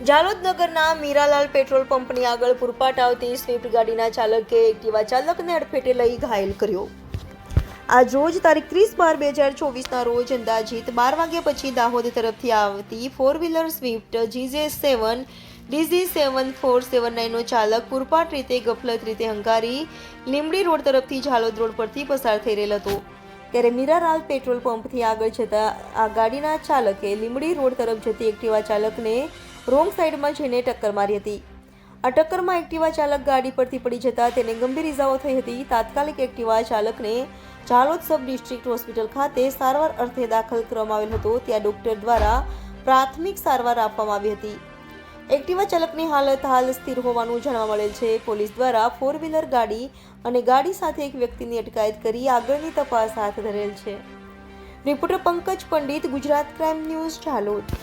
જાલોદ નગરના મીરાલાલ પેટ્રોલ પંપની આગળ પૂરપાટ આવતી સ્વિફ્ટ ગાડીના ચાલકે એક્ટિવા ચાલકને અડફેટે લઈ ઘાયલ કર્યો. આજ રોજ તારીખ ત્રીસ બાર બે હજાર ચોવીસના રોજ અંદાજિત બાર વાગ્યા પછી દાહોદ તરફથી આવતી four wheeler Swift GJ seven DZ seven four seven નાઇનનો ચાલક પૂરપાટ રીતે ગફલત રીતે હંકારી લીમડી રોડ તરફથી ઝાલોદ રોડ પરથી પસાર થઈ રહેલ હતો. ત્યારે મીરાલાલ પેટ્રોલ પંપથી આગળ જતા આ ગાડીના ચાલકે લીમડી રોડ તરફ જતી એક્ટિવા ચાલકને રોંગ સાઈડમાં જઈને ટક્કર મારી હતી. આ ટક્કરમાં એક્ટિવા ચાલક ગાડી પરથી પડી જતા તેને ગંભીર ઇજાઓ થઈ હતી. તાત્કાલિક એક્ટિવા ચાલકને ઝાલોદ સબ ડિસ્ટ્રિક્ટ હોસ્પિટલ ખાતે સારવાર અર્થે દાખલ કરવામાં આવેલ હતો. ત્યાં ડોક્ટર દ્વારા પ્રાથમિક સારવાર આપવામાં આવી હતી. એક્ટિવા ચાલકની હાલત હાલ સ્થિર હોવાનું જાણવા મળેલ છે. પોલીસ દ્વારા ફોર વ્હીલર ગાડી અને ગાડી સાથે એક વ્યક્તિની અટકાયત કરી આગળની તપાસ હાથ ધરેલ છે. Reporter Pankaj Pandit, Gujarat crime news Jhalod